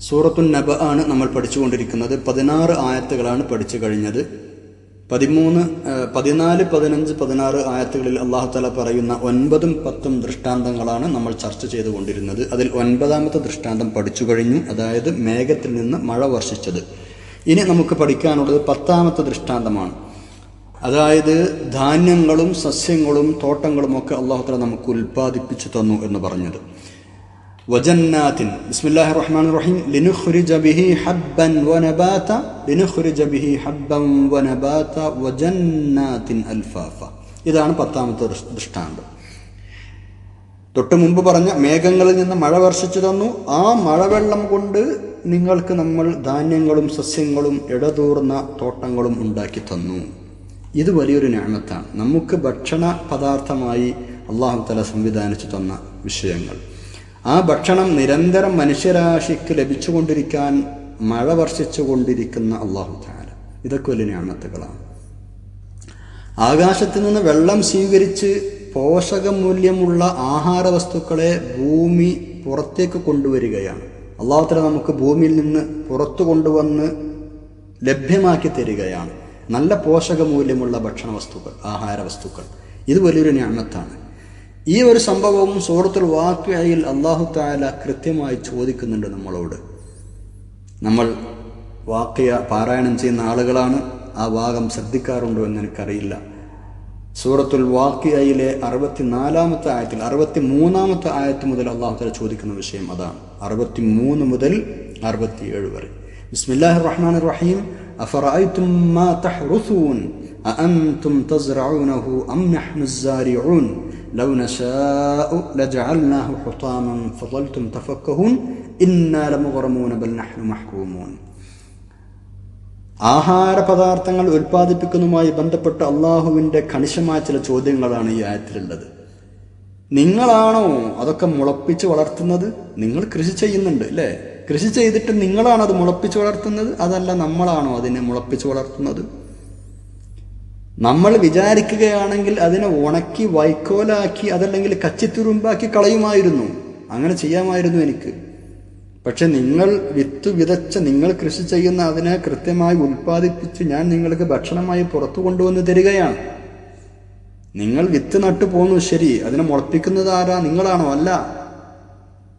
സൂറത്തുൻ നബ ആണ് നമ്മൾ പഠിച്ചുകൊണ്ടിരിക്കുന്നത്. പതിനാറ് ആയത്തുകളാണ് പഠിച്ചു കഴിഞ്ഞത്. പതിമൂന്ന് പതിനാല് പതിനഞ്ച് പതിനാറ് ആയത്തുകളിൽ അള്ളാഹു തല പറയുന്ന ഒൻപതും പത്തും ദൃഷ്ടാന്തങ്ങളാണ് നമ്മൾ ചർച്ച ചെയ്തുകൊണ്ടിരുന്നത്. അതിൽ ഒൻപതാമത്തെ ദൃഷ്ടാന്തം പഠിച്ചു കഴിഞ്ഞു. അതായത് മേഘത്തിൽ നിന്ന് മഴ വർഷിച്ചത്. ഇനി നമുക്ക് പഠിക്കാനുള്ളത് പത്താമത്തെ ദൃഷ്ടാന്തമാണ്. അതായത് ധാന്യങ്ങളും സസ്യങ്ങളും തോട്ടങ്ങളും ഒക്കെ അള്ളാഹു തല നമുക്ക് ഉൽപ്പാദിപ്പിച്ചു തന്നു എന്ന് പറഞ്ഞത്. വജന്നാത്തിൻ. ബിസ്മില്ലാഹി الرحمن റഹീം ലിനുഖ്രിജ ബിഹി ഹബ്ബൻ ونباتا لنخرج ബിഹി ഹബ്ബൻ ونباتا وجنات അൽഫാഫ. ഇതാണ് പത്താമത്തെ ദൃഷ്ടാന്തം. തൊട്ടു മുമ്പ് പറഞ്ഞ മേഘങ്ങളിൽ നിന്ന് മഴ വർഷിച്ചു തന്നു. ആ മഴവെള്ളം കൊണ്ട് നിങ്ങൾക്ക് നമ്മൾ ധാന്യങ്ങളും സസ്യങ്ങളും ഇടതൂർന്ന തോട്ടങ്ങളും ഉണ്ടാക്കി തന്നു. ഇത് വലിയൊരു ഞാനത്താണ് നമുക്ക് ഭക്ഷണ പദാർത്ഥമായി അള്ളാഹു തല സംവിധാനിച്ചു തന്ന വിഷയങ്ങൾ. ആ ഭക്ഷണം നിരന്തരം മനുഷ്യരാശിക്ക് ലഭിച്ചുകൊണ്ടിരിക്കാൻ മഴ വർഷിച്ചു കൊണ്ടിരിക്കുന്ന അള്ളാഹു താല ഇതൊക്കെ വലിയ ഞാമത്തുകളാണ്. ആകാശത്തു നിന്ന് വെള്ളം സ്വീകരിച്ച് പോഷകമൂല്യമുള്ള ആഹാര വസ്തുക്കളെ ഭൂമി പുറത്തേക്ക് കൊണ്ടുവരികയാണ്. അള്ളാഹുത്തല നമുക്ക് ഭൂമിയിൽ നിന്ന് പുറത്തു കൊണ്ടുവന്ന് ലഭ്യമാക്കി തരികയാണ്. നല്ല പോഷകമൂല്യമുള്ള ഭക്ഷണ വസ്തുക്കൾ ആഹാര വസ്തുക്കൾ ഇത് വലിയൊരു ഞാമത്താണ്. ഈ ഒരു സംഭവവും സൂറത്തുൽ വാക്യയിൽ അള്ളാഹു താല കൃത്യമായി ചോദിക്കുന്നുണ്ട് നമ്മളോട്. നമ്മൾ വാക്യ പാരായണം ചെയ്യുന്ന ആളുകളാണ്. ആ ഭാഗം ശ്രദ്ധിക്കാറുണ്ടോ എന്ന് എനിക്കറിയില്ല. സൂറത്തുൽ വാക്യയിലെ അറുപത്തിനാലാമത്തെ ആയത്തിൽ അറുപത്തി മൂന്നാമത്തെ ആയത്ത് മുതൽ അള്ളാഹു തല ചോദിക്കുന്ന വിഷയം അതാണ്. അറുപത്തി മൂന്ന് മുതൽ അറുപത്തിയേഴ് വരെ. ബിസ്മില്ലാഹിർ റഹ്മാനിർ റഹീം. അഫറായി أأنتم تزرعونه أم نحن الزارعون لو نشاء لجعلناه حطاما فظلتم تفكهون إنا لمغرمون بل نحن محرومون ആഹാര പദാർത്ഥങ്ങൾ ഉൽപ്പാദിപ്പിക്കുന്നതുമായി ബന്ധപ്പെട്ട് അള്ളാഹുവിൻ്റെ കണിശമായ ചില ചോദ്യങ്ങളാണ് ഈ ആയത്തിലുള്ളത് നിങ്ങളാണോ അതൊക്കെ മുളപ്പിച്ച് വളർത്തുന്നത് നിങ്ങൾ കൃഷി ചെയ്യുന്നുണ്ട് അല്ലേ കൃഷി ചെയ്തിട്ട് നിങ്ങളാണോ അത് മുളപ്പിച്ച് വളർത്തുന്നത് അതല്ല നമ്മളാണോ അതിനെ മുളപ്പിച്ച് വളർത്തുന്നത് നമ്മൾ വിചാരിക്കുകയാണെങ്കിൽ അതിനെ ഉണക്കി വൈക്കോലാക്കി അതല്ലെങ്കിൽ കച്ചിത്തുരുമ്പാക്കി കളയുമായിരുന്നു. അങ്ങനെ ചെയ്യാമായിരുന്നു എനിക്ക്. പക്ഷെ നിങ്ങൾ വിത്ത് വിതച്ച നിങ്ങൾ കൃഷി ചെയ്യുന്ന അതിനെ കൃത്യമായി ഉൽപ്പാദിപ്പിച്ച് ഞാൻ നിങ്ങൾക്ക് ഭക്ഷണമായി പുറത്തു കൊണ്ടുവന്ന് തരികയാണ്. നിങ്ങൾ വിത്ത് നട്ടു പോന്നു ശരി. അതിനെ മുളപ്പിക്കുന്നത് ആരാ? നിങ്ങളാണോ? അല്ല.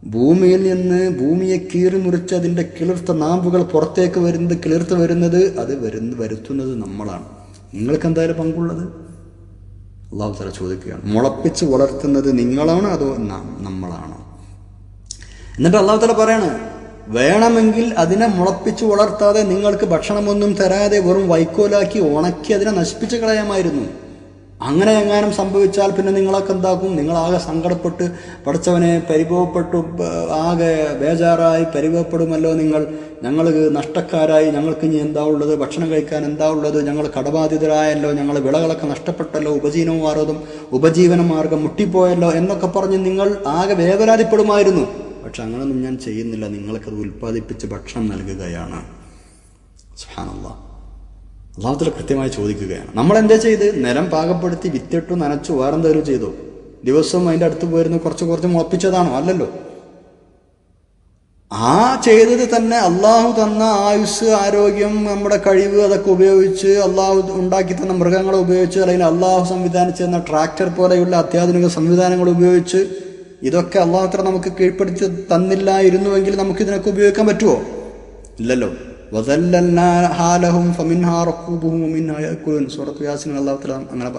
ഭൂമിയിൽ നിന്ന് ഭൂമിയെ കീറി മുറിച്ച് അതിന്റെ കിളിർത്ത നാമ്പുകൾ പുറത്തേക്ക് വരുന്നത് കിളിർത്ത് വരുന്നത് അത് വരുന്ന വരുത്തുന്നത് നമ്മളാണ്. നിങ്ങൾക്ക് എന്തായാലും പങ്കുള്ളത്? അള്ളാഹു തല ചോദിക്കുകയാണ് മുളപ്പിച്ച് വളർത്തുന്നത് നിങ്ങളാണോ അതോ നമ്മളാണോ? എന്നിട്ട് അള്ളാഹു തല പറയാണ് വേണമെങ്കിൽ അതിനെ മുളപ്പിച്ച് വളർത്താതെ നിങ്ങൾക്ക് ഭക്ഷണമൊന്നും തരാതെ വെറും വൈക്കോലാക്കി ഉണക്കി അതിനെ നശിപ്പിച്ച് കളയാമായിരുന്നു. അങ്ങനെ എങ്ങാനും സംഭവിച്ചാൽ പിന്നെ നിങ്ങളൊക്കെ എന്താക്കും? നിങ്ങളാകെ സങ്കടപ്പെട്ട് പഠിച്ചവനെ പരിഭവപ്പെട്ടു ആകെ ബേജാറായി പരിഭവപ്പെടുമല്ലോ നിങ്ങൾ. ഞങ്ങൾ നഷ്ടക്കാരായി ഞങ്ങൾക്ക് ഇനി എന്താ ഉള്ളത്? ഭക്ഷണം കഴിക്കാൻ എന്താ ഉള്ളത്? ഞങ്ങൾ കടബാധിതരായല്ലോ ഞങ്ങൾ വിളകളൊക്കെ നഷ്ടപ്പെട്ടല്ലോ ഉപജീവന മാർഗം ഉപജീവന മാർഗം മുട്ടിപ്പോയല്ലോ എന്നൊക്കെ പറഞ്ഞ് നിങ്ങൾ ആകെ വേവലാതിപ്പെടുമായിരുന്നു പക്ഷെ അങ്ങനൊന്നും ഞാൻ ചെയ്യുന്നില്ല. നിങ്ങൾക്കത് ഉൽപ്പാദിപ്പിച്ച് ഭക്ഷണം നൽകുകയാണ്. സുബ്ഹാനല്ലാഹ് അള്ളാഹുത്തല കൃത്യമായി ചോദിക്കുകയാണ്. നമ്മൾ എന്താ ചെയ്ത്? നിലം പാകപ്പെടുത്തി വിത്തിട്ടു നനച്ചു വേറെന്തേലും ചെയ്തു. ദിവസവും അതിന്റെ അടുത്ത് പോയിരുന്നു കുറച്ച് കുറച്ച് മുളപ്പിച്ചതാണോ? അല്ലല്ലോ. ആ ചെയ്തത് തന്നെ അള്ളാഹു തന്ന ആയുസ് ആരോഗ്യം നമ്മുടെ കഴിവ് അതൊക്കെ ഉപയോഗിച്ച് അള്ളാഹു ഉണ്ടാക്കി തന്ന മൃഗങ്ങളെ ഉപയോഗിച്ച് അല്ലെങ്കിൽ അള്ളാഹു സംവിധാനിച്ച് തന്ന ട്രാക്ടർ പോലെയുള്ള അത്യാധുനിക സംവിധാനങ്ങൾ ഉപയോഗിച്ച് ഇതൊക്കെ അള്ളാഹുത്ര നമുക്ക് കീഴ്പ്പെടുത്തി തന്നില്ലായിരുന്നുവെങ്കിൽ നമുക്ക് ഇതിനൊക്കെ ഉപയോഗിക്കാൻ പറ്റുമോ ഇല്ലല്ലോ. തആല അങ്ങനെ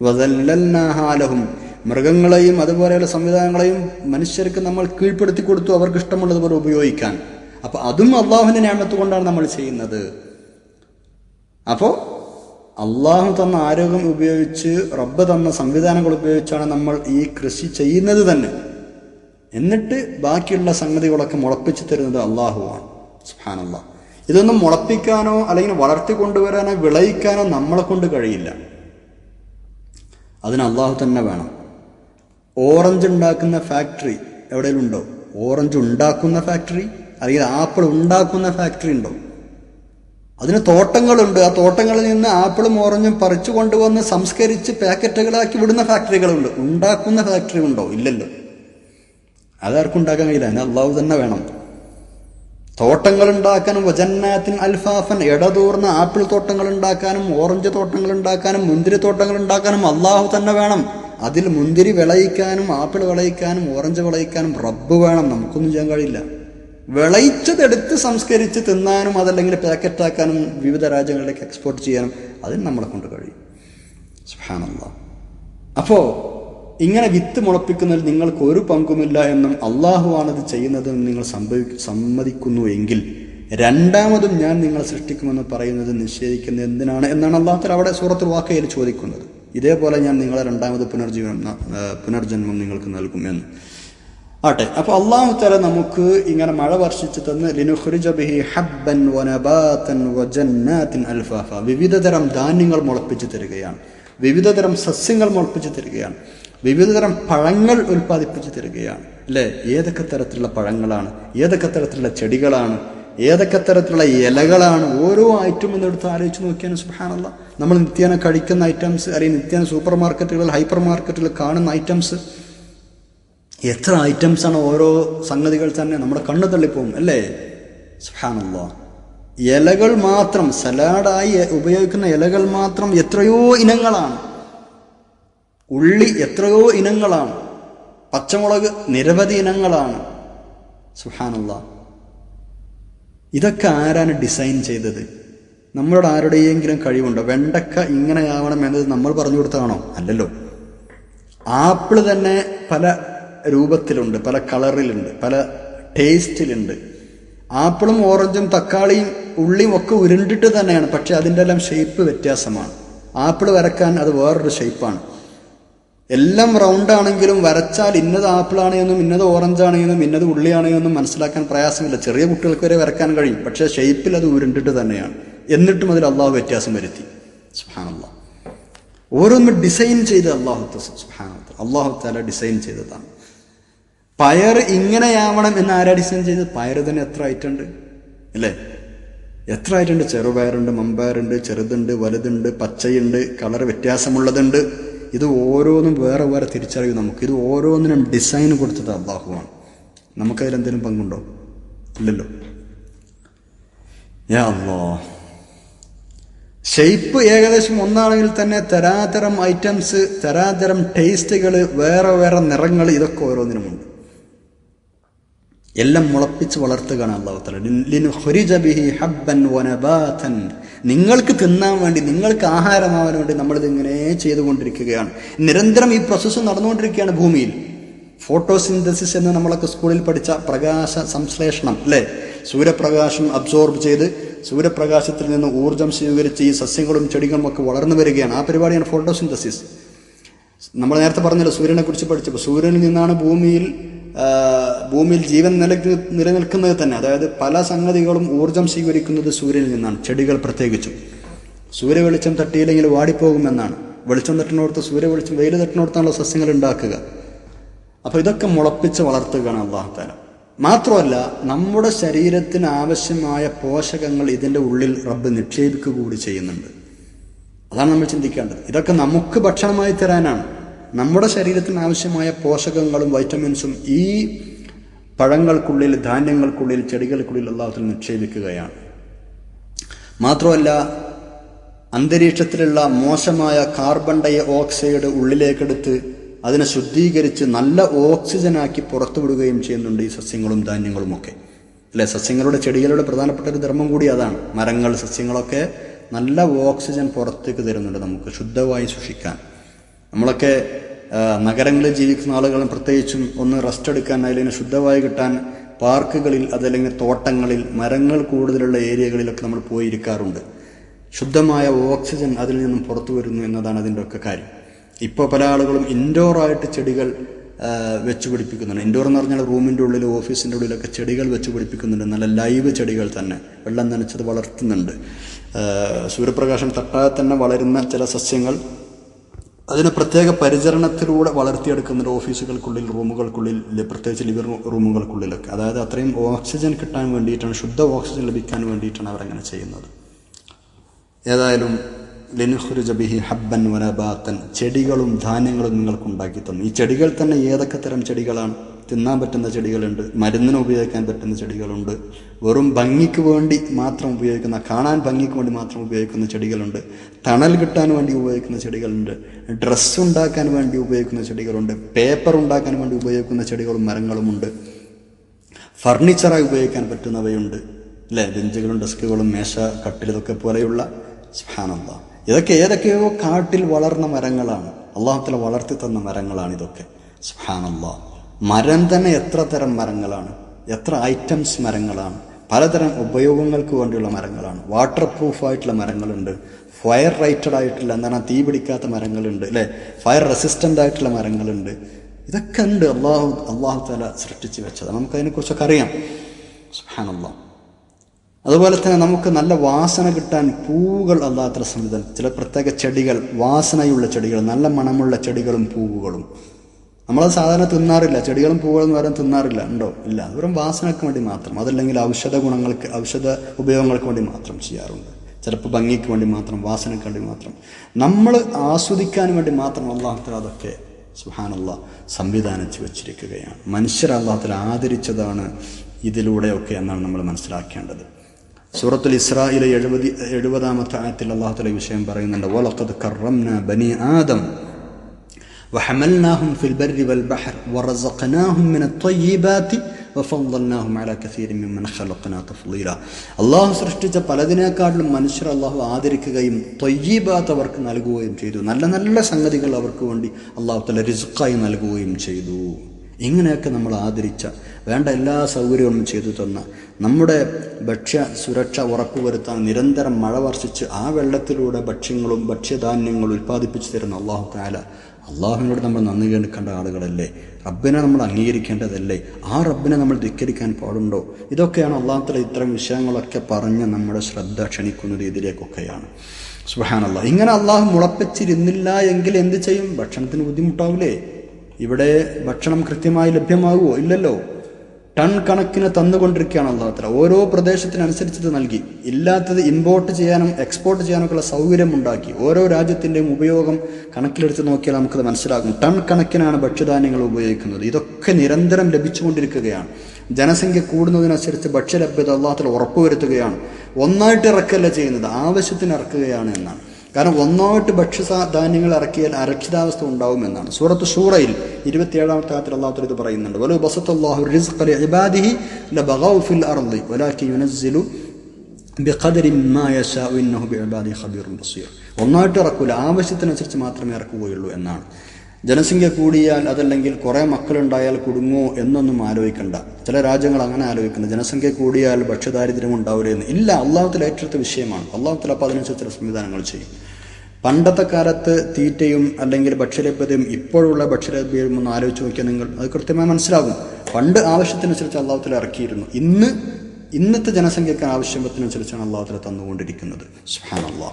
വദല്ലൽനാഹാലഹും മൃഗങ്ങളെയും അതുപോലെയുള്ള സംവിധാനങ്ങളെയും മനുഷ്യർക്ക് നമ്മൾ കീഴ്പ്പെടുത്തി കൊടുത്തു അവർക്ക് ഇഷ്ടമുള്ളതുപോലെ ഉപയോഗിക്കാൻ. അപ്പോൾ അതും അള്ളാഹുവിന്റെ ഞാമത്ത് കൊണ്ടാണ് നമ്മൾ ചെയ്യുന്നത്. അപ്പോൾ അള്ളാഹു തന്ന ആരോഗ്യം ഉപയോഗിച്ച് റബ്ബ് തന്ന സംവിധാനങ്ങൾ ഉപയോഗിച്ചാണ് നമ്മൾ ഈ കൃഷി ചെയ്യുന്നത് തന്നെ. എന്നിട്ട് ബാക്കിയുള്ള സംഗതികളൊക്കെ മുളപ്പിച്ച് തരുന്നത് അള്ളാഹുവാണ്. സുഹാനല്ല ഇതൊന്നും മുളപ്പിക്കാനോ അല്ലെങ്കിൽ വളർത്തി കൊണ്ടുവരാനോ വിളയിക്കാനോ നമ്മളെ കൊണ്ട് കഴിയില്ല. അതിന് അള്ളാഹു തന്നെ വേണം. ഓറഞ്ച് ഉണ്ടാക്കുന്ന ഫാക്ടറി എവിടെയെങ്കിലും ഉണ്ടോ ഓറഞ്ച് ഉണ്ടാക്കുന്ന ഫാക്ടറി അല്ലെങ്കിൽ ആപ്പിൾ ഉണ്ടാക്കുന്ന ഫാക്ടറി ഉണ്ടോ? അതിന് തോട്ടങ്ങളുണ്ട്. ആ തോട്ടങ്ങളിൽ നിന്ന് ആപ്പിളും ഓറഞ്ചും പറിച്ചു കൊണ്ടുവന്ന് സംസ്കരിച്ച് പാക്കറ്റുകളാക്കി വിടുന്ന ഫാക്ടറികളുണ്ട് ഉണ്ടാക്കുന്ന ഫാക്ടറി ഉണ്ടോ? ഇല്ലല്ലോ. അതാർക്കും ഉണ്ടാക്കാൻ കഴിയില്ല. അതിന് അള്ളാഹു തന്നെ വേണം. തോട്ടങ്ങൾ ഉണ്ടാക്കാനും വജന്നാത്തിൻ അൽഫാഫൻ ഇടതൂർന്ന ആപ്പിൾ തോട്ടങ്ങൾ ഉണ്ടാക്കാനും ഓറഞ്ച് തോട്ടങ്ങൾ ഉണ്ടാക്കാനും മുന്തിരി തോട്ടങ്ങൾ ഉണ്ടാക്കാനും അള്ളാഹു തന്നെ വേണം. അതിൽ മുന്തിരി വിളയിക്കാനും ആപ്പിൾ വിളയിക്കാനും ഓറഞ്ച് വിളയിക്കാനും റബ്ബ് വേണം. നമുക്കൊന്നും ചെയ്യാൻ കഴിയില്ല. വിളയിച്ചതെടുത്ത് സംസ്കരിച്ച് തിന്നാനും അതല്ലെങ്കിൽ പാക്കറ്റാക്കാനും വിവിധ രാജ്യങ്ങളിലേക്ക് എക്സ്പോർട്ട് ചെയ്യാനും അതിന് നമ്മളെ കൊണ്ട് കഴിയും. സുഹാനല്ല അപ്പോ ഇങ്ങനെ വിത്ത് മുളപ്പിക്കുന്നതിൽ നിങ്ങൾക്ക് ഒരു പങ്കുമില്ല എന്നും അള്ളാഹുവാണത് ചെയ്യുന്നതെന്ന് നിങ്ങൾ സംഭവി സമ്മതിക്കുന്നു എങ്കിൽ രണ്ടാമതും ഞാൻ നിങ്ങളെ സൃഷ്ടിക്കുമെന്ന് പറയുന്നത് നിഷേധിക്കുന്നത് എന്തിനാണ് എന്നാണ് അള്ളാഹു അവിടെ സൂറത്തുൽ വാക്കയിൽ ചോദിക്കുന്നത്. ഇതേപോലെ ഞാൻ നിങ്ങളെ രണ്ടാമത് പുനർജീവനം പുനർജന്മം നിങ്ങൾക്ക് നൽകും എന്ന്. ആട്ടെ അപ്പൊ അള്ളാഹു തല നമുക്ക് ഇങ്ങനെ മഴ വർഷിച്ചു തന്ന് ലിനുഖ്രിജ ബിഹി ഹബ്ബൻ വനബാത്തൻ അൽഫാഫ വിവിധതരം ധാന്യങ്ങൾ മുളപ്പിച്ചു തരികയാണ്. വിവിധതരം സസ്യങ്ങൾ മുളപ്പിച്ചു തരികയാണ്. വിവിധതരം പഴങ്ങൾ ഉൽപ്പാദിപ്പിച്ചു തരികയാണ്. അല്ലേ? ഏതൊക്കെ തരത്തിലുള്ള പഴങ്ങളാണ്? ഏതൊക്കെ തരത്തിലുള്ള ചെടികളാണ്? ഏതൊക്കെ തരത്തിലുള്ള ഇലകളാണ് ഓരോ ഐറ്റം എന്നെടുത്ത് ആലോചിച്ച് നോക്കിയാണ് സുഹാനല്ല നമ്മൾ നിത്യേന കഴിക്കുന്ന ഐറ്റംസ് അല്ലെങ്കിൽ നിത്യേന സൂപ്പർ മാർക്കറ്റുകൾ ഹൈപ്പർ മാർക്കറ്റുകൾ കാണുന്ന ഐറ്റംസ് എത്ര ഐറ്റംസ് ആണ് ഓരോ സംഗതികൾ തന്നെ നമ്മുടെ കണ്ണു തള്ളിപ്പോവും അല്ലേ? സുഹാനല്ല ഇലകൾ മാത്രം സലാഡായി ഉപയോഗിക്കുന്ന ഇലകൾ മാത്രം എത്രയോ ഇനങ്ങളാണ്. ഉള്ളി എത്രയോ ഇനങ്ങളാണ്. പച്ചമുളക് നിരവധി ഇനങ്ങളാണ്. സുഹാനല്ല ഇതൊക്കെ ആരാണ് ഡിസൈൻ ചെയ്തത്? നമ്മളോട് ആരുടെയെങ്കിലും കഴിവുണ്ടോ? വെണ്ടക്ക ഇങ്ങനെയാവണം എന്നത് നമ്മൾ പറഞ്ഞു കൊടുത്താണോ അല്ലല്ലോ. ആപ്പിൾ തന്നെ പല രൂപത്തിലുണ്ട് പല കളറിലുണ്ട് പല ടേസ്റ്റിലുണ്ട് ആപ്പിളും ഓറഞ്ചും തക്കാളിയും ഉള്ളിയും ഒക്കെ ഉരുണ്ടിട്ട് തന്നെയാണ് പക്ഷെ അതിന്റെ എല്ലാം ഷേപ്പ് വ്യത്യാസമാണ്. ആപ്പിൾ വരക്കാൻ അത് വേറൊരു ഷേപ്പാണ് എല്ലാം റൗണ്ട് ആണെങ്കിലും വരച്ചാൽ ഇന്നത് ആപ്പിളാണ് എന്നും ഇന്നത് ഓറഞ്ച് ആണ് എന്നും ഇന്നത് ഉള്ളിയാണ് എന്നും മനസ്സിലാക്കാൻ പ്രയാസമില്ല. ചെറിയ കുട്ടികൾക്ക് വരെ വരക്കാൻ കഴിയും. പക്ഷേ ഷേപ്പിൽ അത് ഉരുണ്ടിട്ട് തന്നെയാണ്. എന്നിട്ടും അതിൽ അള്ളാഹു വ്യത്യാസം വരുത്തി. സുഹാനല്ല ഓരോന്നും ഡിസൈൻ ചെയ്ത് അള്ളാഹു സുഹാനത്ത് അള്ളാഹു താല ഡിസൈൻ ചെയ്തതാണ്. പയർ ഇങ്ങനെയാവണം എന്ന് ആരാ ഡിസൈൻ ചെയ്തത്? പയർ തന്നെ എത്ര ആയിട്ടുണ്ട്? അല്ലേ എത്ര ആയിട്ടുണ്ട്? ചെറുപയറുണ്ട് മമ്പയറുണ്ട് ചെറുതുണ്ട് വലുതുണ്ട് പച്ചയുണ്ട് കളർ വ്യത്യാസമുള്ളതുണ്ട്. ഇത് ഓരോന്നും വേറെ വേറെ തിരിച്ചറിയും നമുക്ക്. ഇത് ഓരോന്നിനും ഡിസൈൻ കൊടുത്തത് അള്ളാഹുവാണ്. നമുക്കതിൽ എന്തെങ്കിലും പങ്കുണ്ടോ? ഇല്ലല്ലോ. യാ അള്ളാ. ഷെയ്പ്പ് ഏകദേശം ഒന്നാണെങ്കിൽ തന്നെ തരാതരം ഐറ്റംസ് തരാതരം ടേസ്റ്റുകൾ വേറെ വേറെ നിറങ്ങൾ ഇതൊക്കെ ഓരോന്നിനുമുണ്ട്. എല്ലാം മുളപ്പിച്ച് വളർത്തുകയാണ് അള്ളാഹുത്തല നിങ്ങൾക്ക് തിന്നാൻ വേണ്ടി നിങ്ങൾക്ക് ആഹാരമാവാൻ വേണ്ടി നമ്മളിത് ഇങ്ങനെ ചെയ്തുകൊണ്ടിരിക്കുകയാണ്. നിരന്തരം ഈ പ്രോസസ്സ് നടന്നുകൊണ്ടിരിക്കുകയാണ് ഭൂമിയിൽ. ഫോട്ടോസിന്തസിസ് എന്ന് നമ്മളൊക്കെ സ്കൂളിൽ പഠിച്ച പ്രകാശ സംശ്ലേഷണം അല്ലേ? സൂര്യപ്രകാശം അബ്സോർബ് ചെയ്ത് സൂര്യപ്രകാശത്തിൽ നിന്ന് ഊർജം സ്വീകരിച്ച് ഈ സസ്യങ്ങളും ചെടികളും ഒക്കെ വളർന്നു വരികയാണ്. ആ പരിപാടിയാണ് ഫോട്ടോസിന്തസിസ്. നമ്മൾ നേരത്തെ പറഞ്ഞല്ലോ സൂര്യനെ കുറിച്ച് പഠിച്ചപ്പോൾ സൂര്യനിൽ നിന്നാണ് ഭൂമിയിൽ ഭൂമിയിൽ ജീവൻ നില നിലനിൽക്കുന്നത് തന്നെ. അതായത് പല സംഗതികളും ഊർജം സ്വീകരിക്കുന്നത് സൂര്യനിൽ നിന്നാണ്. ചെടികൾ പ്രത്യേകിച്ചും. സൂര്യ വെളിച്ചം തട്ടിയില്ലെങ്കിൽ വാടിപ്പോകുമെന്നാണ്. വെളിച്ചം തട്ടിനോടത്ത് സൂര്യ വെളിച്ചം വെയിൽ തട്ടിനോടത്താണല്ലോ സസ്യങ്ങൾ ഉണ്ടാക്കുക. അപ്പോൾ ഇതൊക്കെ മുളപ്പിച്ച് വളർത്തുകയാണ് അള്ളാഹുത്താല മാത്രമല്ല നമ്മുടെ ശരീരത്തിന് ആവശ്യമായ പോഷകങ്ങൾ ഇതിന്റെ ഉള്ളിൽ റബ്ബ് നിക്ഷേപിക്കുക കൂടി ചെയ്യുന്നുണ്ട്. അതാണ് നമ്മൾ ചിന്തിക്കേണ്ടത്. ഇതൊക്കെ നമുക്ക് ഭക്ഷണമായി തരാനാണ്. നമ്മുടെ ശരീരത്തിന് ആവശ്യമായ പോഷകങ്ങളും വൈറ്റമിൻസും ഈ പഴങ്ങൾക്കുള്ളിൽ ധാന്യങ്ങൾക്കുള്ളിൽ ചെടികൾക്കുള്ളിൽ അള്ളാഹുത്തിൽ നിക്ഷേപിക്കുകയാണ്. മാത്രമല്ല അന്തരീക്ഷത്തിലുള്ള മോശമായ കാർബൺ ഡൈ ഓക്സൈഡ് ഉള്ളിലേക്കെടുത്ത് അതിനെ ശുദ്ധീകരിച്ച് നല്ല ഓക്സിജനാക്കി പുറത്തുവിടുകയും ചെയ്യുന്നുണ്ട് ഈ സസ്യങ്ങളും ധാന്യങ്ങളുമൊക്കെ. അല്ലെ? സസ്യങ്ങളുടെ ചെടികളുടെ പ്രധാനപ്പെട്ട ഒരു ധർമ്മം കൂടി അതാണ്. മരങ്ങൾ സസ്യങ്ങളൊക്കെ നല്ല ഓക്സിജൻ പുറത്തേക്ക് തരുന്നുണ്ട് നമുക്ക് ശുദ്ധമായി സൂക്ഷിക്കാൻ. നമ്മളൊക്കെ നഗരങ്ങളിൽ ജീവിക്കുന്ന ആളുകളും പ്രത്യേകിച്ചും ഒന്ന് റെസ്റ്റ് എടുക്കാൻ അല്ലെങ്കിൽ ശുദ്ധമായി കിട്ടാൻ പാർക്കുകളിൽ അതല്ലെങ്കിൽ തോട്ടങ്ങളിൽ മരങ്ങൾ കൂടുതലുള്ള ഏരിയകളിലൊക്കെ നമ്മൾ പോയിരിക്കാറുണ്ട്. ശുദ്ധമായ ഓക്സിജൻ അതിൽ നിന്നും പുറത്തു വരുന്നു എന്നതാണ് അതിന്റെ ഒക്കെ കാര്യം. ഇപ്പോൾ പല ആളുകളും ഇൻഡോറായിട്ട് ചെടികൾ വെച്ചു പിടിപ്പിക്കുന്നുണ്ട്. ഇൻഡോർ എന്ന് പറഞ്ഞാൽ റൂമിന്റെ ഉള്ളിൽ ഓഫീസിന്റെ ഉള്ളിലൊക്കെ ചെടികൾ വെച്ച് പിടിപ്പിക്കുന്നുണ്ട്. നല്ല ലൈവ് ചെടികൾ തന്നെ. വെള്ളം നനച്ചത് വളർത്തുന്നുണ്ട്. സൂര്യപ്രകാശം തട്ടാതെ തന്നെ വളരുന്ന ചില സസ്യങ്ങൾ അതിന് പ്രത്യേക പരിചരണത്തിലൂടെ വളർത്തിയെടുക്കുന്നുണ്ട് ഓഫീസുകൾക്കുള്ളിൽ റൂമുകൾക്കുള്ളിൽ പ്രത്യേകിച്ച് ലിവർ റൂമുകൾക്കുള്ളിലൊക്കെ. അതായത് അത്രയും ഓക്സിജൻ കിട്ടാൻ വേണ്ടിയിട്ടാണ് ശുദ്ധ ഓക്സിജൻ ലഭിക്കാൻ വേണ്ടിയിട്ടാണ് അവരങ്ങനെ ചെയ്യുന്നത്. ഏതായാലും ലിനുഹുരു ജബിഹി ഹബ്ബൻ വനബാത്തൻ ചെടികളും ധാന്യങ്ങളും നിങ്ങൾക്ക് ഉണ്ടാക്കി തന്നു. ഈ ചെടികൾ തന്നെ ഏതൊക്കെ തരം ചെടികളാണ്? തിന്നാൻ പറ്റുന്ന ചെടികളുണ്ട് മരുന്നിന് ഉപയോഗിക്കാൻ പറ്റുന്ന ചെടികളുണ്ട് വെറും ഭംഗിക്ക് വേണ്ടി മാത്രം ഉപയോഗിക്കുന്ന കാണാൻ ഭംഗിക്ക് വേണ്ടി മാത്രം ഉപയോഗിക്കുന്ന ചെടികളുണ്ട് തണൽ കിട്ടാൻ വേണ്ടി ഉപയോഗിക്കുന്ന ചെടികളുണ്ട് ഡ്രസ്സ് ഉണ്ടാക്കാൻ വേണ്ടി ഉപയോഗിക്കുന്ന ചെടികളുണ്ട് പേപ്പർ ഉണ്ടാക്കാൻ വേണ്ടി ഉപയോഗിക്കുന്ന ചെടികളും മരങ്ങളുമുണ്ട് ഫർണിച്ചറായി ഉപയോഗിക്കാൻ പറ്റുന്നവയുണ്ട് അല്ലേ? ബെഞ്ചുകളും ഡെസ്കുകളും മേശ കട്ടിലതൊക്കെ പോലെയുള്ള സുബ്ഹാനല്ലാ. ഇതൊക്കെ ഏതൊക്കെയോ കാട്ടിൽ വളർന്ന മരങ്ങളാണ്. അള്ളാഹുത്തല വളർത്തി തന്ന മരങ്ങളാണ് ഇതൊക്കെ സുബ്ഹാനല്ലാ. മരം തന്നെ എത്ര തരം മരങ്ങളാണ്? എത്ര ഐറ്റംസ് മരങ്ങളാണ്? പലതരം ഉപയോഗങ്ങൾക്ക് വേണ്ടിയുള്ള മരങ്ങളാണ്. വാട്ടർ പ്രൂഫ് ആയിട്ടുള്ള മരങ്ങളുണ്ട്. ഫയർ റൈറ്റഡ് ആയിട്ടുള്ള എന്താണ് തീ പിടിക്കാത്ത മരങ്ങളുണ്ട് അല്ലേ? ഫയർ റെസിസ്റ്റന്റ് ആയിട്ടുള്ള മരങ്ങളുണ്ട്. ഇതൊക്കെ ഉണ്ട് അള്ളാഹു അള്ളാഹു തല സൃഷ്ടിച്ച് വെച്ചത്. നമുക്കതിനെക്കുറിച്ചൊക്കെ അറിയാം. സുഹാനല്ലാ അതുപോലെ തന്നെ നമുക്ക് നല്ല വാസന കിട്ടാൻ പൂവുകൾ അല്ലാത്ത സംവിധാനം ചില പ്രത്യേക ചെടികൾ വാസനയുള്ള ചെടികൾ നല്ല മണമുള്ള ചെടികളും പൂവുകളും. നമ്മളത് സാധാരണ തിന്നാറില്ല. ചെടികളും പൂവുകളും വരെ തിന്നാറില്ല. ഉണ്ടോ? ഇല്ല. വെറും വാസനയ്ക്ക് വേണ്ടി മാത്രം. അതല്ലെങ്കിൽ ഔഷധ ഗുണങ്ങൾക്ക് ഔഷധ ഉപയോഗങ്ങൾക്ക് വേണ്ടി മാത്രം ചെയ്യാറുണ്ട്. ചിലപ്പോൾ ഭംഗിക്ക് വേണ്ടി മാത്രം വാസനയ്ക്ക് വേണ്ടി മാത്രം. നമ്മൾ ആസ്വദിക്കാൻ വേണ്ടി മാത്രം അള്ളാഹുത്തല അതൊക്കെ സുഹാനുള്ള സംവിധാനിച്ച് വെച്ചിരിക്കുകയാണ്. മനുഷ്യർ അള്ളാഹത്തിൽ ആദരിച്ചതാണ് ഇതിലൂടെയൊക്കെ എന്നാണ് നമ്മൾ മനസ്സിലാക്കേണ്ടത്. സൂറത്തുൽ ഇസ്രായിലെ എഴുപതി എഴുപതാമത്തെ ആയത്തിൽ അള്ളാഹുത്തല വിഷയം പറയുന്നുണ്ട് വലഖദ് കറംന ബനി ആദം وحملناهم في البر والبحر ورزقناهم من الطيبات وفضلناهم على كثير ممن خلقنا تفضيلا അള്ളാഹു സൃഷ്ടിച്ച പലതിനേക്കാട്ടിലും മനുഷ്യർ അള്ളാഹു ആദരിക്കുകയും തൊയ്യീബാത്ത് അവർക്ക് നൽകുകയും ചെയ്തു നല്ല നല്ല സംഗതികൾ അവർക്ക് വേണ്ടി അള്ളാഹു തല റിസുക്കായി നൽകുകയും ചെയ്തു ഇങ്ങനെയൊക്കെ നമ്മൾ ആദരിച്ച വേണ്ട എല്ലാ സൗകര്യവും ചെയ്തു തന്ന നമ്മുടെ ഭക്ഷ്യ സുരക്ഷ ഉറപ്പുവരുത്താൻ നിരന്തരം മഴ വർഷിച്ച് ആ വെള്ളത്തിലൂടെ ഭക്ഷ്യങ്ങളും ഭക്ഷ്യധാന്യങ്ങളും ഉൽപ്പാദിപ്പിച്ചു തരുന്ന അള്ളാഹു താല അള്ളാഹുവിനോട് നമ്മൾ നന്ദി കേൾക്കേണ്ട ആളുകളല്ലേ? റബ്ബിനെ നമ്മൾ അംഗീകരിക്കേണ്ടതല്ലേ? ആ റബ്ബിനെ നമ്മൾ ധിക്കരിക്കാൻ പാടുണ്ടോ? ഇതൊക്കെയാണ് അള്ളാഹത്തിലെ ഇത്തരം വിഷയങ്ങളൊക്കെ പറഞ്ഞ് നമ്മുടെ ശ്രദ്ധ ക്ഷണിക്കുന്നത് ഇതിലേക്കൊക്കെയാണ് സുബാനല്ല ഇങ്ങനെ അള്ളാഹു മുളപ്പിച്ചിരുന്നില്ല എങ്കിൽ എന്ത് ചെയ്യും? ഭക്ഷണത്തിന് ബുദ്ധിമുട്ടാവില്ലേ ഇവിടെ ഭക്ഷണം കൃത്യമായി ലഭ്യമാകുമോ ഇല്ലല്ലോ. ടൺ കണക്കിന് തന്നുകൊണ്ടിരിക്കുകയാണ് അള്ളാഹുത്തല ഓരോ പ്രദേശത്തിനനുസരിച്ചത് നൽകി. ഇല്ലാത്തത് ഇമ്പോർട്ട് ചെയ്യാനും എക്സ്പോർട്ട് ചെയ്യാനൊക്കെയുള്ള സൗകര്യം ഉണ്ടാക്കി. ഓരോ രാജ്യത്തിന്റെയും ഉപയോഗം കണക്കിലെടുത്ത് നോക്കിയാൽ നമുക്കത് മനസ്സിലാകും. ടൺ കണക്കിനാണ് ഭക്ഷ്യധാന്യങ്ങൾ ഉപയോഗിക്കുന്നത്. ഇതൊക്കെ നിരന്തരം ലഭിച്ചുകൊണ്ടിരിക്കുകയാണ്. ജനസംഖ്യ കൂടുന്നതിനനുസരിച്ച് ഭക്ഷ്യലഭ്യത അള്ളാഹത്തിൽ ഉറപ്പുവരുത്തുകയാണ്. ഒന്നായിട്ട് ഇറക്കല്ല ചെയ്യുന്നത്. ആവശ്യത്തിന് ഇറക്കുകയാണ് എന്നാണ്. കാരണം ഒന്നായിട്ട് ഭക്ഷ്യധാന്യങ്ങൾ ഇറക്കിയാൽ അരക്ഷിതാവസ്ഥ ഉണ്ടാവുമെന്നാണ്. സൂറത്ത് ഷൂറയിൽ ഇരുപത്തിയേഴാമത്തെ അള്ളാഹു ഇത് പറയുന്നുണ്ട്. ഒന്നായിട്ട് ഇറക്കൂല ആവശ്യത്തിനനുസരിച്ച് മാത്രമേ ഇറക്കുകയുള്ളൂ എന്നാണ്. ജനസംഖ്യ കൂടിയാൽ അതല്ലെങ്കിൽ കുറേ മക്കളുണ്ടായാൽ കുടുങ്ങോ എന്നൊന്നും ആലോചിക്കണ്ട. ചില രാജ്യങ്ങൾ അങ്ങനെ ആലോചിക്കുന്നു ജനസംഖ്യ കൂടിയാൽ ഭക്ഷ്യദാരിദ്ര്യം ഉണ്ടാവില്ല എന്ന്. ഇല്ല അള്ളാഹത്തിൽ ഏറ്റെടുത്ത വിഷയമാണ്. അള്ളാഹത്തിൽ അപ്പം അതിനനുസരിച്ച് ചില സംവിധാനങ്ങൾ ചെയ്യും. പണ്ടത്തെ കാലത്ത് തീറ്റയും അല്ലെങ്കിൽ ഭക്ഷ്യലഭ്യതയും ഇപ്പോഴുള്ള ഭക്ഷ്യലഭ്യതയും ഒന്ന് ആലോചിച്ച് നോക്കിയാൽ നിങ്ങൾ അത് കൃത്യമായി മനസ്സിലാകും. പണ്ട് ആവശ്യത്തിനനുസരിച്ച് അള്ളാഹത്തിൽ ഇറക്കിയിരുന്നു. ഇന്ന് ഇന്നത്തെ ജനസംഖ്യക്ക് ആവശ്യത്തിനനുസരിച്ചാണ് അള്ളാഹത്തിൽ തന്നുകൊണ്ടിരിക്കുന്നത്. സുഹാനുള്ള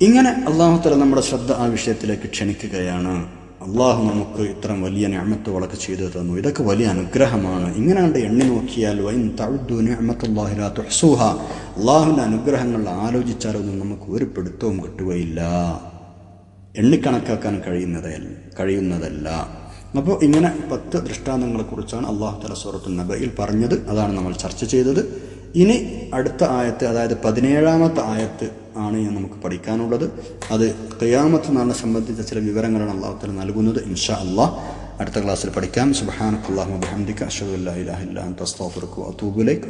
ഇങ്ങനെ അള്ളാഹുത്തല നമ്മുടെ ശ്രദ്ധ ആ വിഷയത്തിലേക്ക് ക്ഷണിക്കുകയാണ്. അള്ളാഹു നമുക്ക് ഇത്ര വലിയ ഞാമത്തുകളൊക്കെ ചെയ്തു തന്നു. ഇതൊക്കെ വലിയ അനുഗ്രഹമാണ്. ഇങ്ങനെ കണ്ട് എണ്ണി നോക്കിയാൽ വൈൻ തഴുതു ഞാമത്തുല്ലാഹില തുഹസൂഹ. അള്ളാഹുവിന്റെ അനുഗ്രഹങ്ങൾ ആലോചിച്ചാലൊന്നും നമുക്ക് ഒരു പിടുത്തവും കിട്ടുകയില്ല. എണ്ണിക്കണക്കാക്കാൻ കഴിയുന്നതേ കഴിയുന്നതല്ല. അപ്പോൾ ഇങ്ങനെ പത്ത് ദൃഷ്ടാന്തങ്ങളെക്കുറിച്ചാണ് അള്ളാഹു തല സൂറത്തു നബയിൽ പറഞ്ഞത്. അതാണ് നമ്മൾ ചർച്ച ചെയ്തത്. ഇനി അടുത്ത ആയത്ത് അതായത് പതിനേഴാമത്തെ ആയത്ത് ആണ് ഞാൻ നമുക്ക് പഠിക്കാനുള്ളത്. അത് ഖിയാമത്ത് നാളിനെ സംബന്ധിച്ച ചില വിവരങ്ങളാണ് അള്ളാഹു തല നൽകുന്നത്. ഇൻഷാ അള്ളാഹ് അടുത്ത ക്ലാസ്സിൽ പഠിക്കാം. സുബ്ഹാനക്കല്ലാഹു വബിഹംദിക അഷ്ഹദു അല്ലാ ഇലാഹ ഇല്ല അൻത അസ്തഗ്ഫിറുക വഅതൂബു ഇലൈക്.